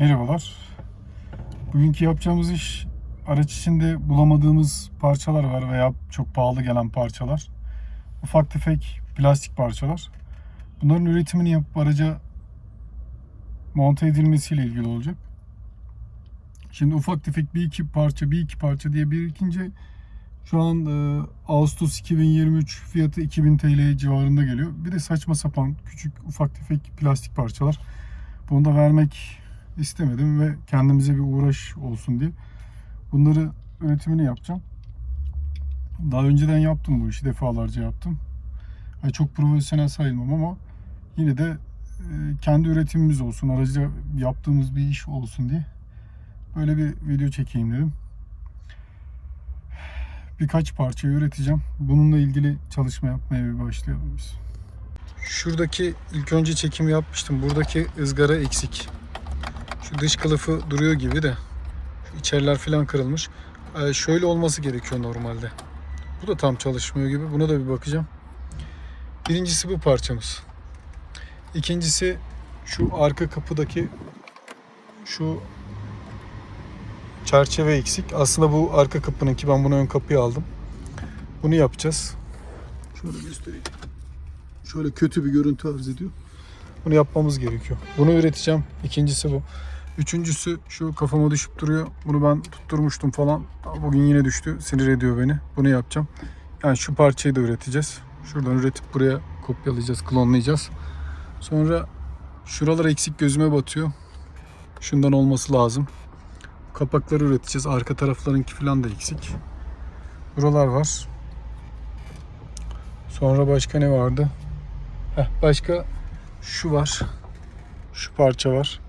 Merhabalar. Bugünkü yapacağımız iş araç içinde bulamadığımız parçalar var veya çok pahalı gelen parçalar. Ufak tefek plastik parçalar. Bunların üretimini yapıp araca monte edilmesiyle ilgili olacak. Şimdi ufak tefek bir iki parça bir iki parça diye birikince şu an e, Ağustos 2023 fiyatı 2000 TL civarında geliyor. Bir de saçma sapan küçük ufak tefek plastik parçalar. Bunu da vermek istemedim ve kendimize bir uğraş olsun diye bunları üretimini yapacağım. Daha önceden yaptım bu işi defalarca yaptım. Yani çok profesyonel sayılmam ama yine de e, kendi üretimimiz olsun, araca yaptığımız bir iş olsun diye böyle bir video çekeyim dedim. Birkaç parça üreteceğim. Bununla ilgili çalışma yapmaya bir başlayalım biz. Şuradaki ilk önce çekimi yapmıştım. Buradaki ızgara eksik. Şu dış kılıfı duruyor gibi de. Şu içeriler falan kırılmış. Ee, şöyle olması gerekiyor normalde. Bu da tam çalışmıyor gibi. Buna da bir bakacağım. Birincisi bu parçamız. İkincisi şu arka kapıdaki şu çerçeve eksik. Aslında bu arka kapının ki ben bunu ön kapıya aldım. Bunu yapacağız. Şöyle göstereyim. Şöyle kötü bir görüntü arz ediyor. Bunu yapmamız gerekiyor. Bunu üreteceğim. İkincisi bu. Üçüncüsü şu kafama düşüp duruyor. Bunu ben tutturmuştum falan. Bugün yine düştü. Sinir ediyor beni. Bunu yapacağım. Yani şu parçayı da üreteceğiz. Şuradan üretip buraya kopyalayacağız, klonlayacağız. Sonra şuralar eksik gözüme batıyor. Şundan olması lazım. Kapakları üreteceğiz. Arka taraflarınki falan da eksik. Buralar var. Sonra başka ne vardı? Heh, başka şu var. Şu parça var.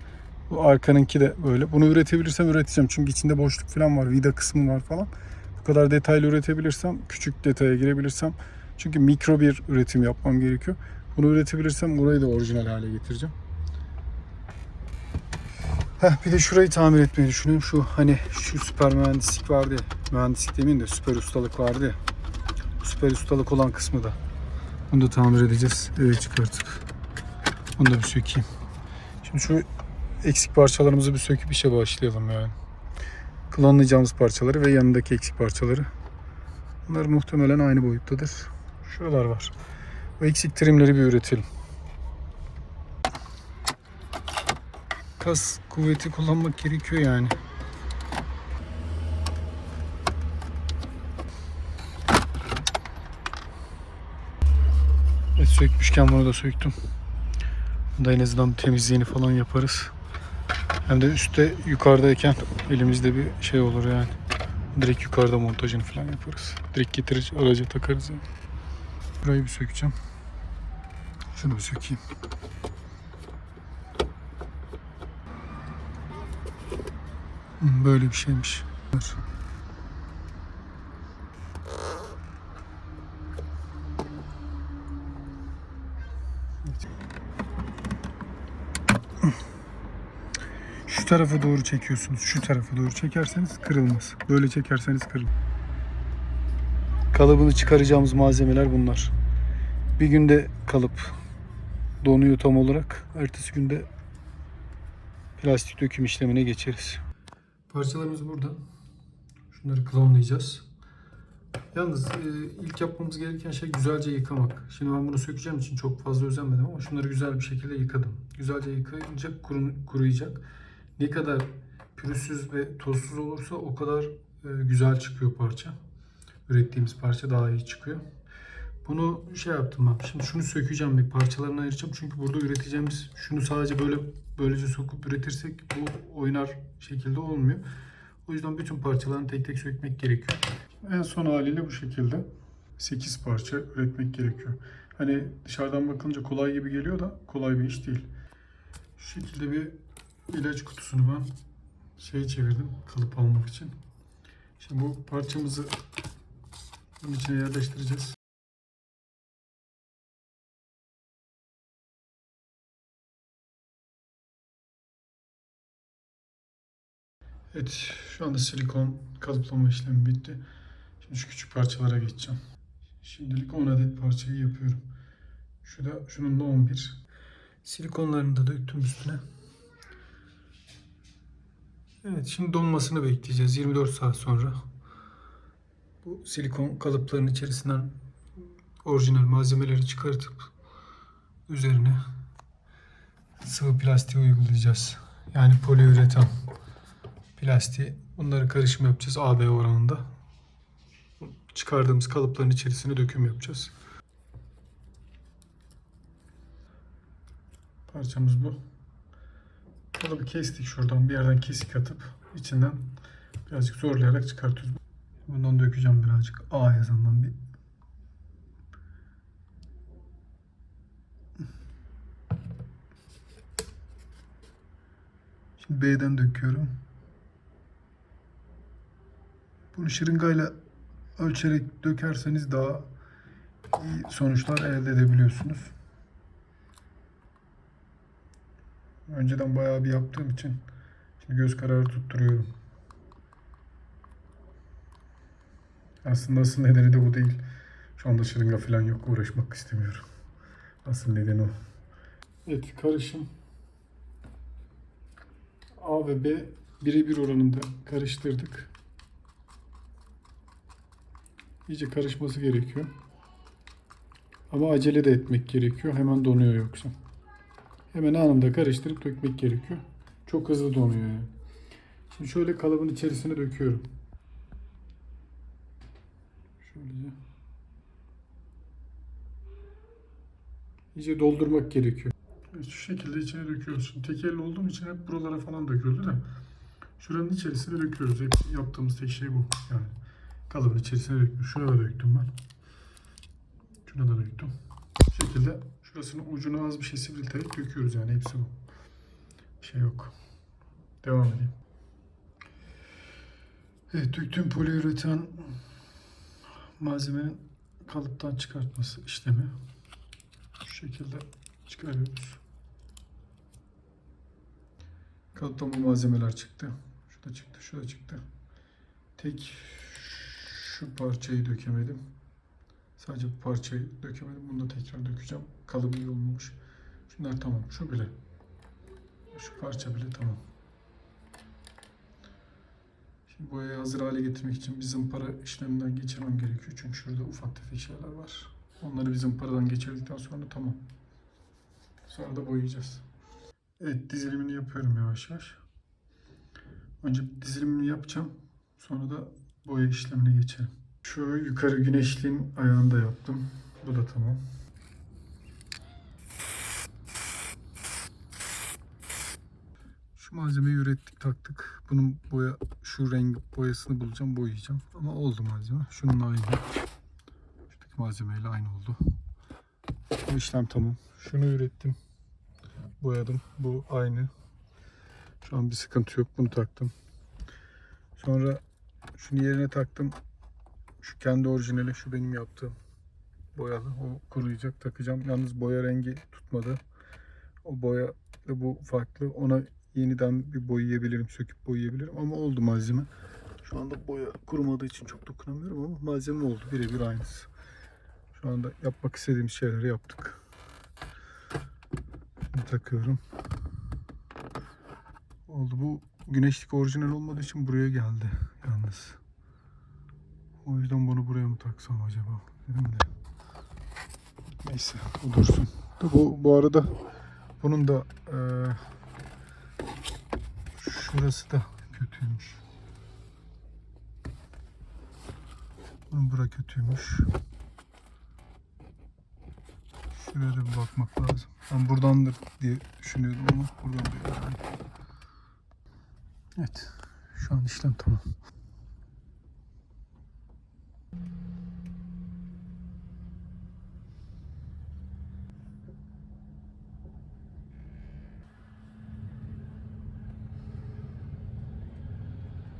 Bu arkanınki de böyle. Bunu üretebilirsem üreteceğim. Çünkü içinde boşluk falan var. Vida kısmı var falan. Bu kadar detaylı üretebilirsem, küçük detaya girebilirsem. Çünkü mikro bir üretim yapmam gerekiyor. Bunu üretebilirsem burayı da orijinal hale getireceğim. Heh, bir de şurayı tamir etmeyi düşünüyorum. Şu hani şu süper mühendislik vardı. Mühendislik demeyeyim de süper ustalık vardı. Süper ustalık olan kısmı da. Bunu da tamir edeceğiz. Eve çıkartıp. Bunu da bir sökeyim. Şimdi şu eksik parçalarımızı bir söküp işe başlayalım yani. Klonlayacağımız parçaları ve yanındaki eksik parçaları. Bunlar muhtemelen aynı boyuttadır. Şuralar var. Bu eksik trimleri bir üretelim. Kas kuvveti kullanmak gerekiyor yani. Evet, sökmüşken bunu da söktüm. Da en azından temizliğini falan yaparız. Hem de üstte yukarıdayken elimizde bir şey olur yani. Direkt yukarıda montajını falan yaparız. Direkt getirir araca takarız yani. Burayı bir sökeceğim. Şunu bir sökeyim. Böyle bir şeymiş. Dur. Tarafa doğru çekiyorsunuz. Şu tarafa doğru çekerseniz kırılmaz. Böyle çekerseniz kırılır. Kalıbını çıkaracağımız malzemeler bunlar. Bir günde kalıp donuyor tam olarak. Ertesi günde plastik döküm işlemine geçeriz. Parçalarımız burada. Şunları klonlayacağız. Yalnız e, ilk yapmamız gereken şey güzelce yıkamak. Şimdi ben bunu sökeceğim için çok fazla özenmedim ama şunları güzel bir şekilde yıkadım. Güzelce yıkayınca kurun- kuruyacak. Ne kadar pürüzsüz ve tozsuz olursa o kadar e, güzel çıkıyor parça. Ürettiğimiz parça daha iyi çıkıyor. Bunu şey yaptım ben. Şimdi şunu sökeceğim bir parçalarına ayıracağım. Çünkü burada üreteceğimiz şunu sadece böyle böylece sokup üretirsek bu oynar şekilde olmuyor. O yüzden bütün parçalarını tek tek sökmek gerekiyor. En son haliyle bu şekilde 8 parça üretmek gerekiyor. Hani dışarıdan bakınca kolay gibi geliyor da kolay bir iş değil. Şu şekilde bir ilaç kutusunu ben şey çevirdim kalıp almak için. Şimdi bu parçamızı bunun içine yerleştireceğiz. Evet, şu anda silikon kalıplama işlemi bitti. Şimdi şu küçük parçalara geçeceğim. Şimdilik 10 adet parçayı yapıyorum. Şu da şunun da 11. Silikonlarını da döktüm üstüne. Evet şimdi donmasını bekleyeceğiz 24 saat sonra. Bu silikon kalıpların içerisinden orijinal malzemeleri çıkartıp üzerine sıvı plastiği uygulayacağız. Yani poliüretan plastiği. Bunları karışım yapacağız AB oranında. Çıkardığımız kalıpların içerisine döküm yapacağız. Parçamız bu. Kalıbı kestik şuradan bir yerden kesik atıp içinden birazcık zorlayarak çıkartıyoruz. Bundan dökeceğim birazcık A yazandan bir Şimdi B'den döküyorum. Bunu şırıngayla ölçerek dökerseniz daha iyi sonuçlar elde edebiliyorsunuz. Önceden bayağı bir yaptığım için şimdi göz kararı tutturuyorum. Aslında asıl nedeni de bu değil. Şu anda şırınga falan yok. Uğraşmak istemiyorum. Asıl nedeni o. Evet karışım A ve B birebir oranında karıştırdık. İyice karışması gerekiyor. Ama acele de etmek gerekiyor. Hemen donuyor yoksa. Hemen anında karıştırıp dökmek gerekiyor. Çok hızlı donuyor yani. Şimdi şöyle kalıbın içerisine döküyorum. Şöylece. İyice doldurmak gerekiyor. Şu şekilde içine döküyoruz. Şimdi olduğum için hep buralara falan döküldü de. Şuranın içerisine döküyoruz. Hep yaptığımız tek şey bu. Yani kalıbın içerisine döküyoruz. Şuna da döktüm ben. Şuna da döktüm. Bu şekilde şurasının ucuna az bir şey sivrilterek döküyoruz yani hepsi bu. Şey yok. Devam edeyim. Evet döktüğüm poliüretan malzemenin kalıptan çıkartması işlemi. Şu şekilde çıkarıyoruz. Kalıptan bu malzemeler çıktı. Şu da çıktı, şu da çıktı. Tek şu parçayı dökemedim. Sadece bu parçayı dökemedim. Bunu da tekrar dökeceğim. Kalıbı iyi olmamış. Şunlar tamam. Şu bile. Şu parça bile tamam. Şimdi boyayı hazır hale getirmek için bir zımpara işleminden geçirmem gerekiyor. Çünkü şurada ufak tefek şeyler var. Onları bir zımparadan geçirdikten sonra tamam. Sonra da boyayacağız. Evet dizilimini yapıyorum yavaş yavaş. Önce dizilimini yapacağım. Sonra da boya işlemine geçelim. Şu yukarı güneşliğin ayağını da yaptım. Bu da tamam. Şu malzemeyi ürettik taktık. Bunun boya şu renk boyasını bulacağım boyayacağım. Ama oldu malzeme. Şunun aynı. Şuradaki malzemeyle aynı oldu. Bu işlem tamam. Şunu ürettim. Boyadım. Bu aynı. Şu an bir sıkıntı yok. Bunu taktım. Sonra şunu yerine taktım. Şu kendi orijinali. Şu benim yaptığım. Boyalı. O kuruyacak. Takacağım. Yalnız boya rengi tutmadı. O boya ve bu farklı. Ona yeniden bir boyayabilirim. Söküp boyayabilirim. Ama oldu malzeme. Şu anda boya kurumadığı için çok dokunamıyorum ama malzeme oldu. Birebir aynısı. Şu anda yapmak istediğimiz şeyleri yaptık. Şimdi takıyorum. Oldu. Bu güneşlik orijinal olmadığı için buraya geldi yalnız. O yüzden bunu buraya mı taksam acaba? Dedim de. Neyse o dursun. Bu, bu arada bunun da eee şurası da kötüymüş. Bunun bura kötüymüş. Şuraya da bir bakmak lazım. Ben buradandır diye düşünüyordum ama buradan değil. Evet. Şu an işlem tamam. Thank you.